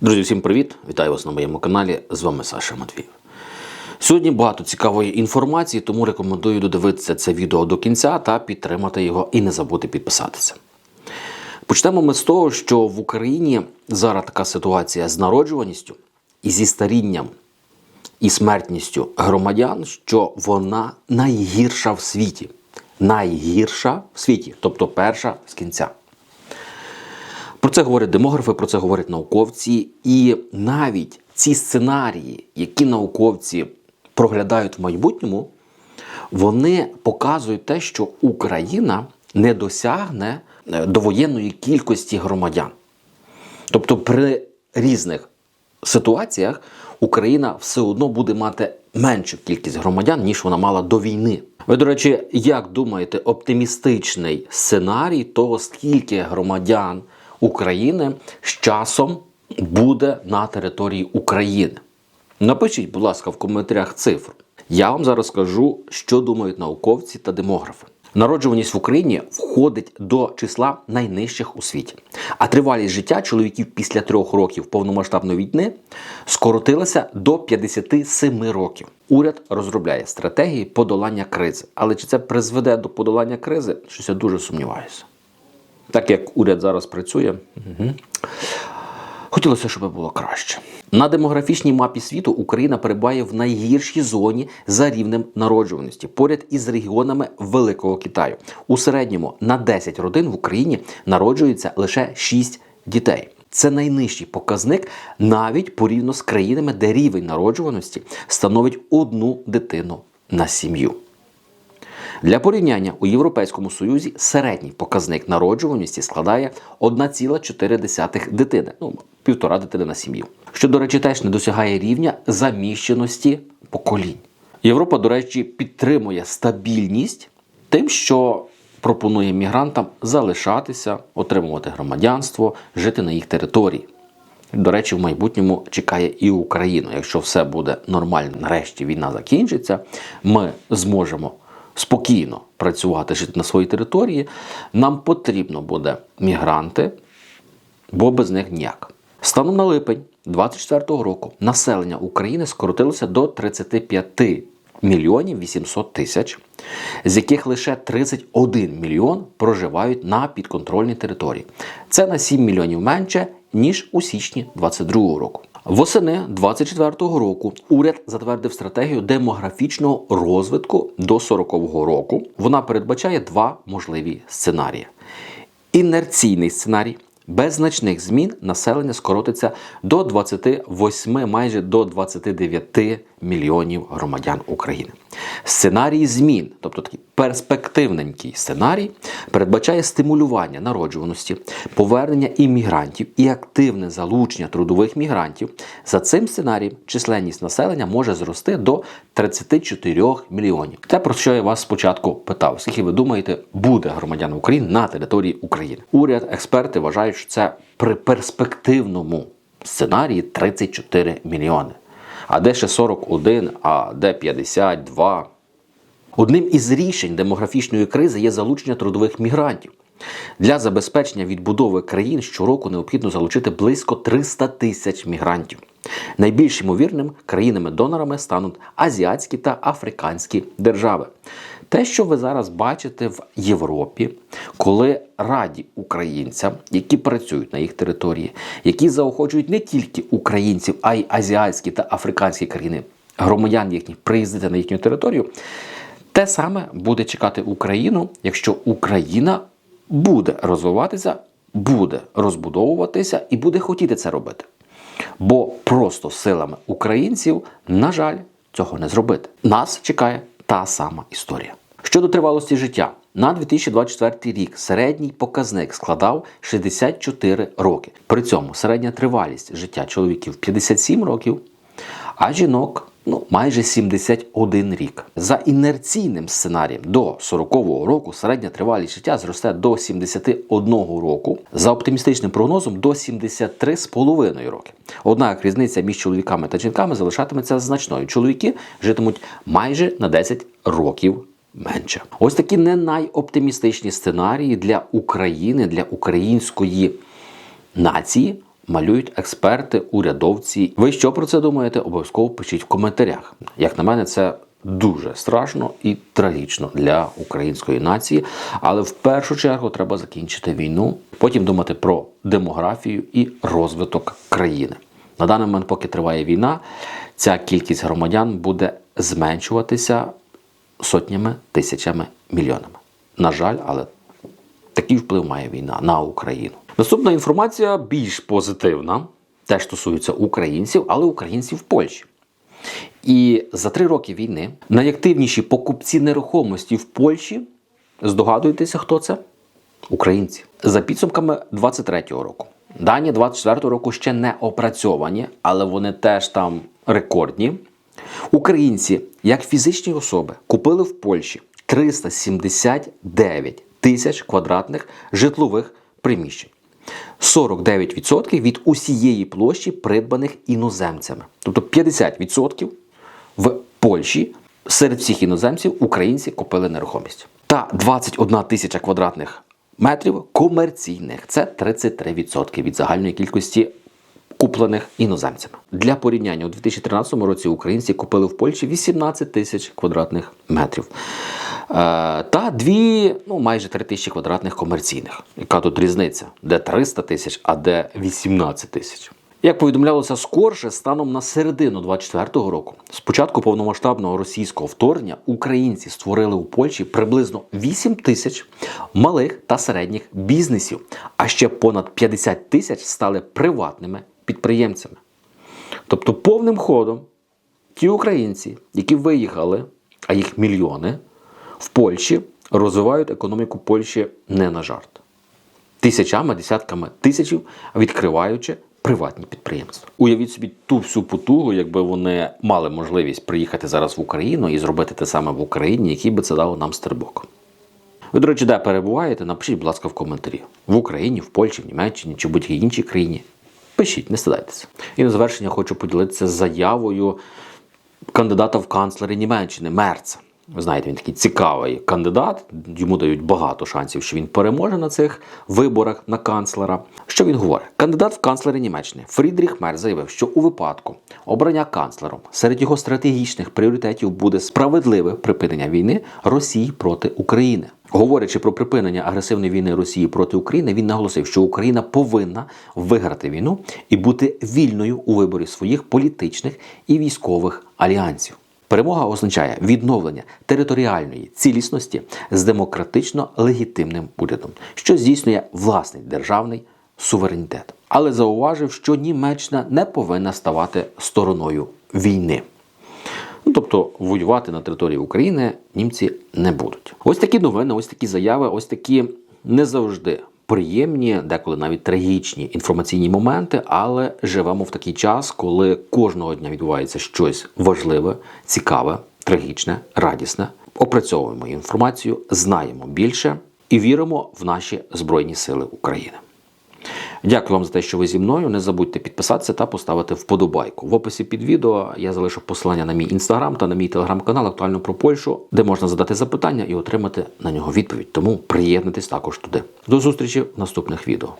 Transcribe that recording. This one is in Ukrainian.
Друзі, всім привіт! Вітаю вас на моєму каналі. З вами Саша Матвіїв. Сьогодні багато цікавої інформації, тому рекомендую додивитися це відео до кінця та підтримати його і не забути підписатися. Почнемо ми з того, що в Україні зараз така ситуація з народжуваністю і зі старінням і смертністю громадян, що вона найгірша в світі. Найгірша в світі, тобто перша з кінця. Про це говорять демографи, про це говорять науковці. І навіть ці сценарії, які науковці проглядають в майбутньому, вони показують те, що Україна не досягне е, довоєнної кількості громадян. Тобто при різних ситуаціях Україна все одно буде мати меншу кількість громадян, ніж вона мала до війни. Ви, до речі, як думаєте, оптимістичний сценарій того, скільки громадян України з часом буде на території України? Напишіть, будь ласка, в коментарях цифру. Я вам зараз скажу, що думають науковці та демографи. Народжуваність в Україні входить до числа найнижчих у світі, а тривалість життя чоловіків після трьох років повномасштабної війни скоротилася до 57 років. Уряд розробляє стратегії подолання кризи. Але чи це призведе до подолання кризи? Щось я дуже сумніваюся. Так як уряд зараз працює, хотілося, щоб було краще. На демографічній мапі світу Україна перебуває в найгіршій зоні за рівнем народжуваності, поряд із регіонами Великого Китаю. У середньому на 10 родин в Україні народжується лише 6 дітей. Це найнижчий показник навіть порівняно з країнами, де рівень народжуваності становить одну дитину на сім'ю. Для порівняння у Європейському Союзі середній показник народжуваності складає 1,4 дитини, ну півтора дитини на сім'ю, що, до речі, теж не досягає рівня заміщеності поколінь. Європа, до речі, підтримує стабільність тим, що пропонує мігрантам залишатися, отримувати громадянство, жити на їх території. До речі, в майбутньому чекає і Україну. Якщо все буде нормально, нарешті війна закінчиться, ми зможемо спокійно працювати, жити на своїй території, нам потрібно буде мігранти, бо без них ніяк. Станом на липень 2024 року населення України скоротилося до 35 мільйонів 800 тисяч, з яких лише 31 мільйон проживають на підконтрольній території. Це на 7 мільйонів менше, ніж у січні 2022 року. Восени 2024 року уряд затвердив стратегію демографічного розвитку до 40-го року. Вона передбачає два можливі сценарії: інерційний сценарій. Без значних змін населення скоротиться до 28, майже до 29 мільйонів громадян України. Сценарій змін, тобто такий перспективненький сценарій, передбачає стимулювання народжуваності, повернення іммігрантів і активне залучення трудових мігрантів. За цим сценарієм численність населення може зрости до 34 мільйонів. Те, про що я вас спочатку питав, скільки ви думаєте, буде громадян України на території України? Уряд, експерти вважають, що це при перспективному сценарії 34 мільйони. А де ще 41, а де 52. Одним із рішень демографічної кризи є залучення трудових мігрантів. Для забезпечення відбудови країн щороку необхідно залучити близько 300 тисяч мігрантів. Найбільш ймовірним країнами-донорами стануть азіатські та африканські держави. Те, що ви зараз бачите в Європі, коли раді українцям, які працюють на їх території, які заохочують не тільки українців, а й азіатські та африканські країни, громадян їхніх приїздити на їхню територію, те саме буде чекати Україну, якщо Україна буде розвиватися, буде розбудовуватися і буде хотіти це робити. Бо просто силами українців, на жаль, цього не зробити. Нас чекає та сама історія. Щодо тривалості життя, на 2024 рік середній показник складав 64 роки. При цьому середня тривалість життя чоловіків 57 років, а жінок ну, майже 71 рік. За інерційним сценарієм до 40-го року середня тривалість життя зросте до 71 року, за оптимістичним прогнозом до 73,5 роки. Однак різниця між чоловіками та жінками залишатиметься значною. Чоловіки житимуть майже на 10 років. Менше ось такі не найоптимістичні сценарії для України, для української нації малюють експерти, урядовці. Ви що про це думаєте? Обов'язково пишіть в коментарях. Як на мене, це дуже страшно і трагічно для української нації. Але в першу чергу треба закінчити війну, потім думати про демографію і розвиток країни. На даний момент, поки триває війна, ця кількість громадян буде зменшуватися сотнями, тисячами, мільйонами. На жаль, але такий вплив має війна на Україну. Наступна інформація більш позитивна, теж стосується українців, але українців в Польщі. І за три роки війни найактивніші покупці нерухомості в Польщі, здогадуєтеся, хто це? Українці. За підсумками 23-го року. Дані 24-го року ще не опрацьовані, але вони теж там рекордні. Українці, як фізичні особи, купили в Польщі 379 тисяч квадратних житлових приміщень. 49% від усієї площі придбаних іноземцями. Тобто 50% в Польщі серед всіх іноземців українці купили нерухомість. Та 21 тисяча квадратних метрів комерційних. Це 33% від загальної кількості куплених іноземцями. Для порівняння у 2013 році українці купили в Польщі 18 тисяч квадратних метрів. Е, та дві, ну майже 3 тисячі квадратних комерційних. Яка тут різниця? Де 300 тисяч, а де 18 тисяч. Як повідомлялося скорше, станом на середину 24-го року, з початку повномасштабного російського вторгнення, українці створили у Польщі приблизно 8 тисяч малих та середніх бізнесів, а ще понад 50 тисяч стали приватними підприємцями. Тобто, повним ходом ті українці, які виїхали, а їх мільйони, в Польщі розвивають економіку Польщі не на жарт. Тисячами, десятками тисячів, відкриваючи приватні підприємства. Уявіть собі ту всю потугу, якби вони мали можливість приїхати зараз в Україну і зробити те саме в Україні, який би це дало нам стрибок. Ви, до речі, де перебуваєте, напишіть, будь ласка, в коментарі. В Україні, в Польщі, в Німеччині чи будь-якій іншій країні. Пишіть, не стидайтеся. І на завершення хочу поділитися заявою кандидата в канцлери Німеччини Мерца. Ви знаєте, він такий цікавий кандидат. Йому дають багато шансів, що він переможе на цих виборах на канцлера. Що він говорить? Кандидат в канцлери Німеччини Фрідріх Мерц заявив, що у випадку обрання канцлером серед його стратегічних пріоритетів буде справедливе припинення війни Росії проти України. Говорячи про припинення агресивної війни Росії проти України, він наголосив, що Україна повинна виграти війну і бути вільною у виборі своїх політичних і військових альянсів. Перемога означає відновлення територіальної цілісності з демократично легітимним урядом, що здійснює власний державний суверенітет. Але зауважив, що Німеччина не повинна ставати стороною війни. Ну, тобто воювати на території України німці не будуть. Ось такі новини, ось такі заяви, ось такі не завжди приємні, деколи навіть трагічні інформаційні моменти, але живемо в такий час, коли кожного дня відбувається щось важливе, цікаве, трагічне, радісне. Опрацьовуємо інформацію, знаємо більше і віримо в наші Збройні Сили України. Дякую вам за те, що ви зі мною. Не забудьте підписатися та поставити вподобайку. В описі під відео я залишу посилання на мій інстаграм та на мій телеграм-канал актуально про Польщу, де можна задати запитання і отримати на нього відповідь. Тому приєднуйтесь також туди. До зустрічі в наступних відео.